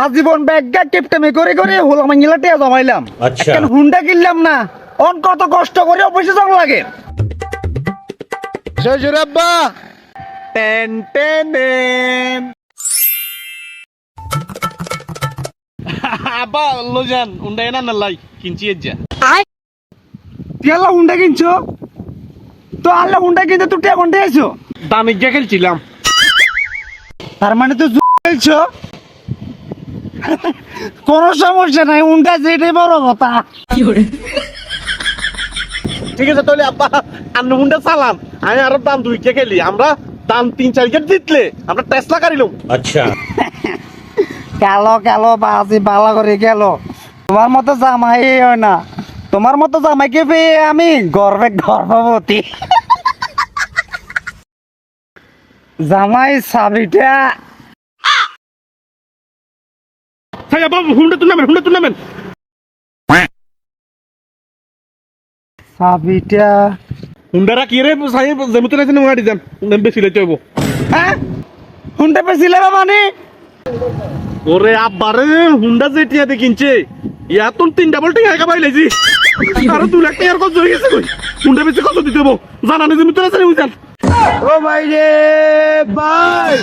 আজীবন ব্যাগা কেপটামি করে করে হলাম ইংলা টিয়া জমাইলাম। আচ্ছা। এখন হুন্ডা কিনলাম না অন কত কষ্ট করে অফিসে যাওয়া লাগে। শ্বশুর আব্বা। টেন টেন আব্বা লোজান উন্ডাই না লাই কিনছি তুই আল্লাহ হুন্ডা কিনছো? তো আল্লাহ হুন্ডা কিনতে তুই টিয়া কোনটা আছো দামি গিয়া খেলছিলাম। তার মানে তো খেলছো? কোন সমস্যা নাই উনটা যেটাই বড় কথা। ঠিক আছে তাহলে আব্বা আমি উনটা চালাম। আমি আরও দাম দুই কে খেলি। আমরা দাম তিন চার গেট জিতলে। আমরা টেসলা কারিলাম আচ্ছা। কালো কালো বাজি বালা করে গেল। তোমার মতো জামাই হয় না। তোমার মতো জামাইকে পেয়ে আমি গর্বে গর্ভবতী। জামাই সাবিটা তাই আব্বা হুন্ডা তুই নামেন হুন্ডা চাবিটা হুন্ডারা কি রে? সাই জমিতে আছে না গাড়ি যান বেশি লইতে হইব। হ্যাঁ? শুনতে পেয়েছিলে মানে ওরে আব্বারে হুন্ডা টিয়াতে কিনছে ইয়া তিন ডাবল টিয়া একা পাইলেছি আরও দু লাখ টাকার কত হয়ে গেছে কই? হুন্ডা বেশি কত দিতে হব জানানি জমিতে আছে না বুঝান ও ভাই রে ভাই।